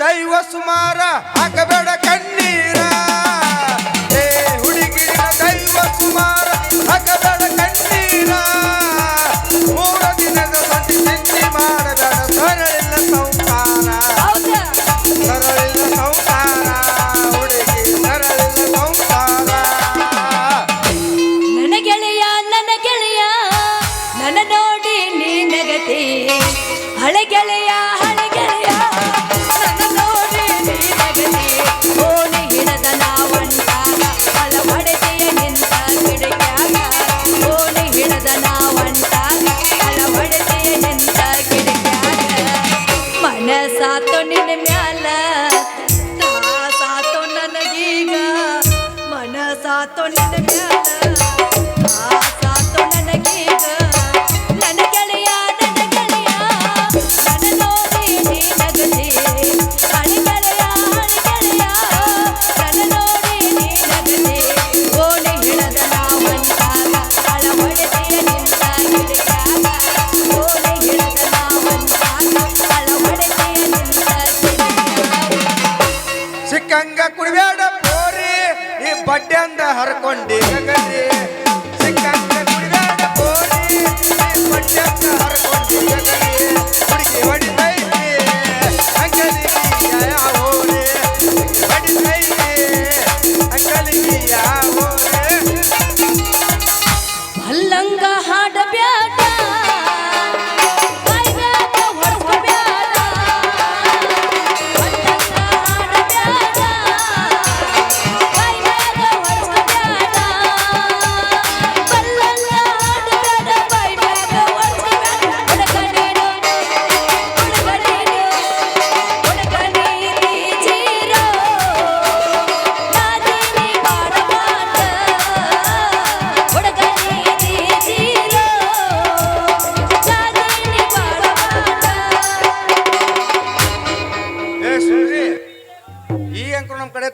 ದೈವ ಸುಮಾರ ಹಾಕಬೇಡ ಕಣ್ಣೀರ. ಏ ಹುಡುಗಿನ ದೈವ ಸುಮಾರ ಹಾಕಬೇಡ ಕಣ್ಣೀರ. ಮೂರು ದಿನದ ಸಂತಿ ಚಿಂತೆ ಮಾಡಬೇಡ ಸರಳಿಲ್ಲ ಸಂಸಾರ. ಸರಳಿಲ್ಲ ಸಂಸಾರ ಹುಡುಗಿ ಸರಳಿಲ್ಲ ಸಂಸಾರ. ನನ್ನ ಗೆಳೆಯ ನನ್ನ ಗೆಳೆಯ ನನ್ನ ನೋಡಿ ನೀ ನಗತಿ. ಹಳೆ ಗೆಳೆಯ ಮ್ಯಾಲ ಸಾತೋ ನನಗೀಗ ಮನಸಾತು ನಿನ್ನ ಮ್ಯಾಲ. ಹರ್ಕೊಂಡಿ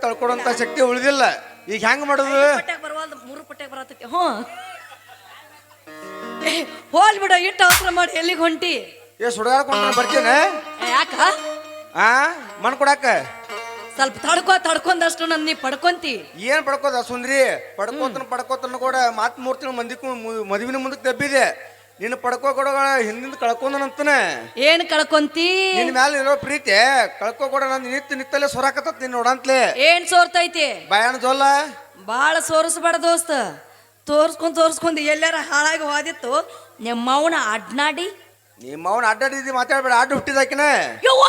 ತಳ್ಕೊಡೋಂಥ ಶಕ್ತಿ ಉಳಿದಿಲ್ಲ. ಈಗ ಹೆಂಗ್ ಮಾಡೋದು? ಪಟ್ಯಾಗ ಬರವಲ್ದು ಮೂರು ಪಟ್ಯಾಗ ಬರತೈತಿ ಹ್ಞೂ. ಏ, ಹೋಲ್ ಬಿಡ ಇಟ್ಟ ಅವಸರ ಮಾಡಿ ಎಲ್ಲಿಗೆ ಹೊಂಟಿ? ಏ ಸುಡಾಡ್ಕೊಂಡು ಬರ್ತೀನಿ. ಏ, ಯಾಕ? ಆ ಮಣ್ ಕೊಡಾಕ? ಸ್ವಲ್ಪ ತಡ್ಕೊ ತಡ್ಕೊಂಡಷ್ಟು ನನ್ನ ನೀ ಪಡ್ಕೊಂತಿ. ಏನ್ ಪಡ್ಕೋದ ಸುಂದ್ರಿ? ಪಡ್ಕೋತನ ಪಡ್ಕೋತನ ಕೂಡ ಮಾತ್ ಮೂರ್ ಮಂದಿ ಮದುವಿನ ಮುಂದಕ್ಕೆ ತಬ್ಬಿದೆ ನಿನ್ನ ಪಡ್ಕೋ ಕೊಡ ಹಿಂದಿಂದ ಕಳ್ಕೊಂಡನಂತನ ಏನ್ ಕಳ್ಕೊಂತಿ? ನಿನ್ನ ಮ್ಯಾಲ ಇರೋ ಪ್ರೀತಿ ಕಳ್ಕೋ ಕೊಡ ನಂದು ನಿತ್ತ ನಿತ್ತಲ್ಲೇ ಸೊರಾಕತ್ತ ನಿನ್ನ ನೋಡಂತ್ಲೆ ಏನ್ ಸೋರ್ತೈತಿ? ಬಯಾಣ ಜೋಲ್ಲ ಬಾಳ ಸೋರಿಸ್ಬೇಡ ದೋಸ್ತ. ತೋರ್ಸ್ಕೊಂಡ್ ತೋರ್ಸ್ಕೊಂಡ್ ಎಲ್ಲಾರ ಹಾಳಾಗಿ ಹೋದಿತ್ತು. ನಿಮ್ಮ ಅವನ ಅಡ್ನಾಡಿ? ನಿಮ್ಮ ಅವನ ಅಡ್ಡಾಡಿದಿ ಮಾತಾಡ್ಬೇಡ ಅಡ್ಡ ಹುಟ್ಟಿದಾಕಿನ ಯವ್ವ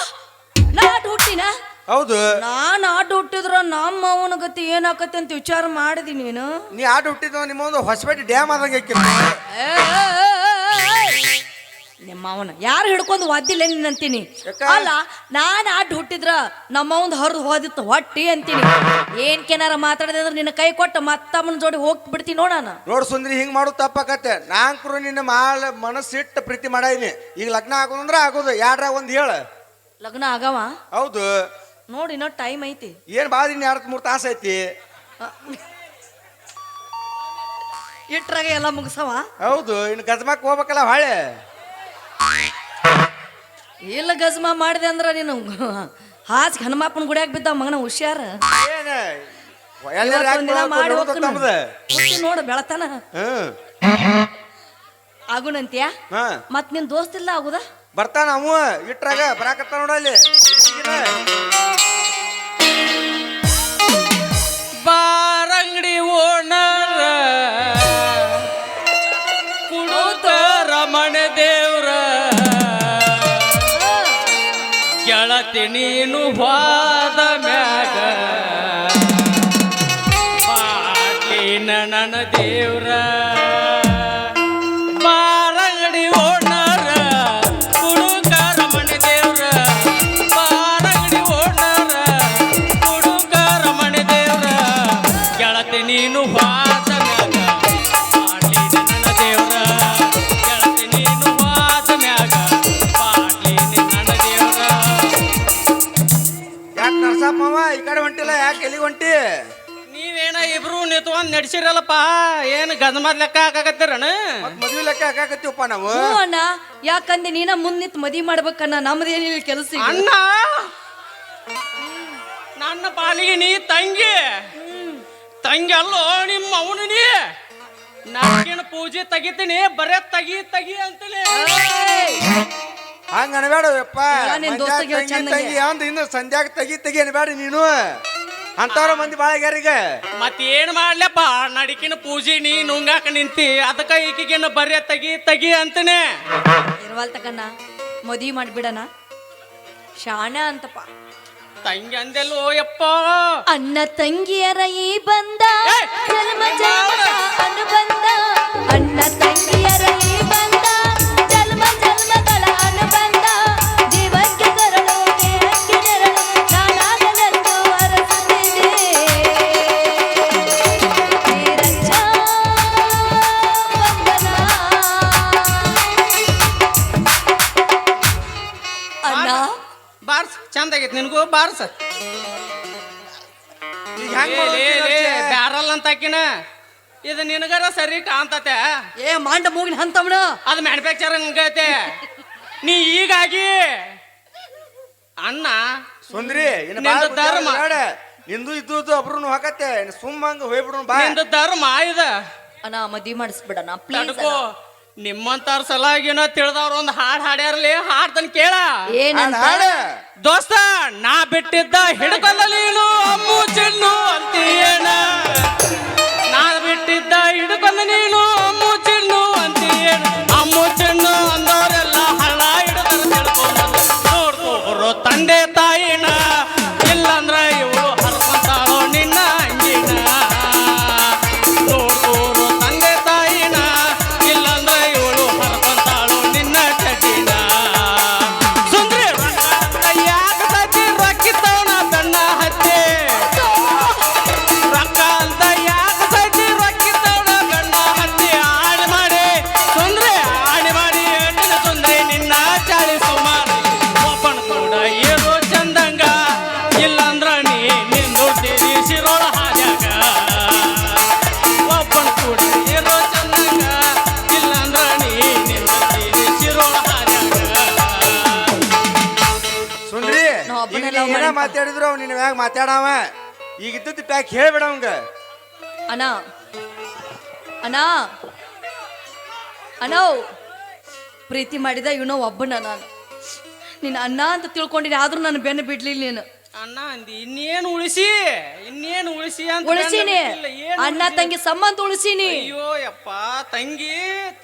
ನಾ ಅಡ್ಡ ಹುಟ್ಟಿನ? ಹೌದು. ನಾನ್ ಆಟ ಹುಟ್ಟಿದ್ರ ನಮ್ಮ ಅವನ ಗತಿ ಏನಾಕತಿ ಅಂತ ವಿಚಾರ ಮಾಡಿದಿ ನೀನು? ನೀ ಆಟ ಹುಟ್ಟಿದ ನಿಮ್ಮ ಒಂದು ಹೊಸಪೇಟೆ ಡ್ಯಾಮ್ ಆದಂಗೆ ಏ, ಏ, ಏ. ನಿಮ್ಮ ಅವನ ಯಾರು ಹಿಡ್ಕೊಂಡು ಒದ್ದಿಲ್ಲ ನೀನ್ ಅಂತೀನಿ? ಅಲ್ಲ ನಾನು ಅಡ್ಡ ಹುಟ್ಟಿದ್ರ ನಮ್ಮ ಅವನ್ ಹರಿದು ಹೋದಿತ್ತು ಹೊಟ್ಟಿ ಅಂತೀನಿ. ಏನ್ ಕೆನಾರ ಮಾತಾಡಿದೆ ಅಂದ್ರೆ ನಿನ್ನ ಕೈ ಕೊಟ್ಟು ಮತ್ತಮ್ಮನ ಜೋಡಿ ಹೋಗಿ ನೋಡೋಣ ನೋಡಣ ನೋಡ್ ಸುಂದ್ರಿ ಹಿಂಗ್ ಮಾಡು ತಪ್ಪಾಕತ್ತೆ ನಾಂಕರು ನಿನ್ನ ಮಾಳ ಮನಸ್ಸಿಟ್ಟು ಪ್ರೀತಿ ಮಾಡೀನಿ. ಈಗ ಲಗ್ನ ಆಗೋದಂದ್ರ ಆಗೋದು ಯಾರ ಒಂದ್ ಹೇಳ. ಲಗ್ನ ಆಗವ? ಹೌದು. ನೋಡಿ ಇನ್ನೂ ಟೈಮ್ ಐತಿ. ಏನ್ ಇನ್ ಎರಡ್ ಮೂರ್ ತಾಸ ಐತಿ? ಇಟ್ರಾಗ ಎಲ್ಲ ಮುಗಿಸವ? ಹೌದು ಇನ್ನು ಗಜಮಾಕ್ ಹೋಗ್ಬೇಕಲ್ಲ ಹೊಳೆ ಇಲ್ಲ ಗಜ್ಮ ಮಾಡಿದೆ ಅಂದ್ರ ನೀನು ಹಾಸ್ ಹನುಮಪ್ಪನ ಗುಡಿಯಾಗ ಬಿದ್ದ ಮಗನ ಹುಷಾರ. ಮಾಡಿ? ನೋಡು. ಬೆಳತನ. ಆಗುಣಂತ್ಯ ಹಾ. ಮತ್ ನಿನ್ ದೋಸ್ತಿಲ್ಲ ಆಗುದ? ಬರ್ತಾನ ಅವ ಇಟ್ರಾಗ ಬರಾಕತ್ತ ನೋಡಲ್ಲಿ ಬಾರಂಗಡಿ ಗೆಳತಿ ನೀನು ಹೋದ ಮ್ಯಾಗ. ಪಾಟ್ಲಿನ ನನ್ನ ದೇವ್ರ. ನಿಂತ್ಕೊಂಡ್ ಏನು ಗದಮದ್ ಲೆಕ್ಕ ಹಾಕಾಕತ್ತಿರಣ ಮದ್ವಿ ಲೆಕ್ಕ ಹಾಕಾಕತ್ತೀವಪ್ಪ ನಾವು? ಹ್ಞೂ ಅಣ್ಣ ಯಾಕಂದ್ರೆ ನೀನ ಮುಂದ್ ನಿಂತ್ ಮದಿ ಮಾಡ್ಬೇಕನ್ನ ನಮ್ದೇನಿಲ್ಲ ಕೆಲಸ. ಅಣ್ಣ ನನ್ನ ಪಾಲಿಗೆ ನೀ ತಂಗಿ. ತಂಗಿ ಅಲ್ಲೋ ನಿಮ್ಮ ಅವನು ನೀ. ನಾಕಿನ ಪೂಜೆ ತೆಗಿತೀನಿ ಬರೇ ತಗಿ ತಗಿ ಅಂತಲೇ ಹಂಗ ಅನ್ಬೇಡ ಯಪ್ಪ ಎಲ್ಲ ನಿನ್ ದೋಸ್ತಿಗೆ ತಂಗಿ ಚಂದಂಗೆ. ತಂಗಿ ಅಂದ್ ಇನ್ನು ಸಂಧ್ಯಾಗ ತಗಿ ತೆಗಿ ಅನ್ಬೇಡ ನೀನು. ಅಂತವ್ರ ಮಂದಿ ಬಾಳ ಮತ್ತೆ ಮತ್ತೇನ್ ಮಾಡ್ಲಪ್ಪ? ನಡಿಕಿನ ಪೂಜೆ ನೀ ನುಂಗಾಕ ನಿಂತಿ ಅದಕ್ಕ ಈಕಿಗೇನು ಬರ್ಯ ತಗಿ ತಗಿ ಅಂತನೆ. ಇರ್ವಲ್ ತಕಣ್ಣ ಮದುವೆ ಮಾಡ್ಬಿಡಣ ಶಾಣ ಅಂತಪ್ಪ. ತಂಗಿ ಅಂದೆಲ್ಲೋ ಯಪ್ಪ. ಅಣ್ಣ ತಂಗಿಯರ ಈ ಬಂದ! ಜನ್ಮ ಅನುಬಂಧ. ಅಣ್ಣ ತಂಗಿಯರ ಬ್ಯಾರಲ್ ಇದು ನಿನಗರ ಸರಿ ಕಾಣ್ತತೆ? ಏ ಮಾಂಡ ಮೂಗಿನ ಹಂತವಣ ಅದು ಮ್ಯಾನುಫ್ಯಾಕ್ಚರ್ ಹಂಗೈತೆ ನೀ ಈಗಾಗಿ ಅಣ್ಣ ಸುಂದ್ರಿ ನಿಂದು ಧರ್ಮ. ನಿಂದು ಇದ್ದು ಅಬ್ರು ಹಾಕತ್ತೆ. ಸುಮ್ಮ ಹಂಗ ಹೋಯ್ಬಿಡು ಬಾ. ನಿಂದು ಧರ್ಮ ಇದ. ಅಣ್ಣ ಮದಿ ಮಾಡಿಸ್ಬಿಡಣ ಪ್ಲೀಸ್ ನಿಮ್ಮಂತಾರ ಸಲಾಗಿನ ತಿಳಿದವ್ರ ಒಂದು ಹಾಡ್ ಹಾಡ್ಯಾರಲಿ ತನ್ ಕೇಳ. ಏನಂತ? ಹಾಡ್ ಹಾಡ್. ದೋಸ್ತ ನಾ ಬಿಟ್ಟಿದ್ದ ಹಿಡ್ಕೊಂಡಲೀನು ಅಮ್ಮು. ಮಾತಾಡಿದ್ರು ಅವ್ನು ನಿನ್ನ ಮ್ಯಾಗ ಮಾತಾಡವ. ಈಗ ಇದ್ದದ್ದು ಪ್ಯಾಕ್ ಹೇಳ್ಬೇಡ ಅವಂಗ. ಅಣ್ಣ. ಅಣ್ಣ. ಅಣ್ಣ ಪ್ರೀತಿ ಮಾಡಿದ ಇವನೋ ಒಬ್ಬನ ನಾನು. ನಿನ್ನ ಅಣ್ಣ ಅಂತ ತಿಳ್ಕೊಂಡಿನಿ ಆದ್ರೂ ನಾನು ಬೆನ್ನು ಬಿಡ್ಲಿಲ್ಲ ನೀನು. ಅಣ್ಣ ಅಂದಿ ಇನ್ನೇನು ಉಳಿಸಿ? ಇನ್ನೇನು ಉಳಿಸಿ ಅಂತ ಉಳಿಸೀನಿ ಏನ್ ಅಣ್ಣ ಉಳಿಸಿ? ತಂಗಿ ಸಂಬಂಧ ಉಳಿಸೀನಿ ಅಯ್ಯೋ ಯಪ್ಪ ತಂಗಿ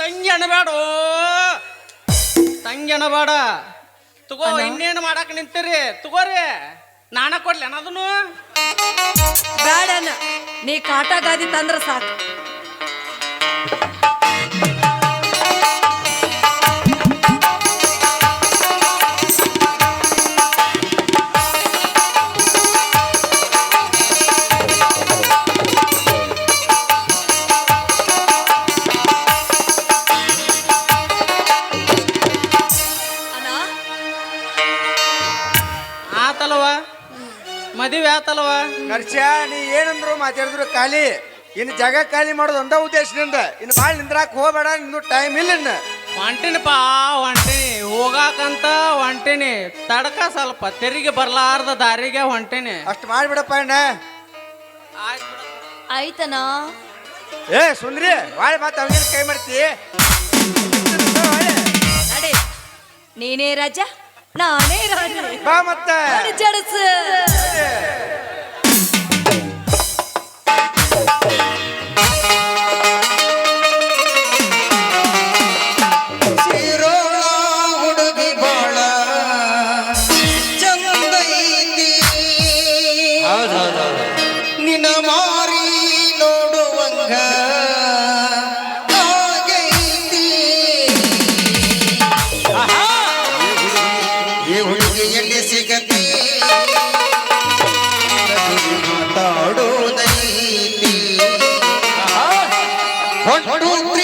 ತಂಗಿ ಅಣಬೇಡ ತಂಗಿ ಅಣಬೇಡ ತಗೋ? ಇನ್ನೇನು ಮಾಡಕ್ ನಿಂತೀರಿ? ತಗೋರಿ. ನಾನ ಕೊಡ್ಲಿ ಅದನ್ನು ಬೇಡ ಅಣ್ಣ ನೀ ಕಾಟ ಗಾದಿ ತಂದ್ರ ಸಾಕು ಅಣ್ಣ ಆತಲ್ವ ಮದುವೆ ಆತಲ್ವ? ಖರ್ಚ ನೀ ಏನಂದ್ರು ಮಾತಾಡಿದ್ರು ಖಾಲಿ. ಇನ್ನು ಜಾಗ ಖಾಲಿ ಮಾಡೋದು ಒಂದ ಉದ್ದೇಶದಿಂದ ಇನ್ನು ಭಾಳ ನಿಂದ್ರಾಕ್ ಹೋಗ್ಬೇಡ ಇನ್ನು ಟೈಮ್ ಇಲ್ಲ ಇನ್ನು. ಹೊಂಟಿನಿಪಾ ಹೊಂಟಿನಿ. ಹೋಗಾಕಂತ ಹೊಂಟಿನಿ. ತಡಕ ಸ್ವಲ್ಪ ತೆರಿಗೆ ಬರ್ಲಾರ್ದ ದಾರಿಗೆ ಹೊಂಟಿನಿ. ಅಷ್ಟು ಮಾಡ್ಬಿಡಪ್ಪ ಅಣ್ಣ. ಆಯ್ತನ. ಏ ಸುಂದ್ರಿ ಭಾಳ ಮಾತ ಕೈ ಮಾಡ್ತಿ. ನಡಿ. ನೀನೇ ರಾಜ? ನಾನೇ ರಾಣಿ ಬಾ ಮತ್ತ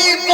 একটি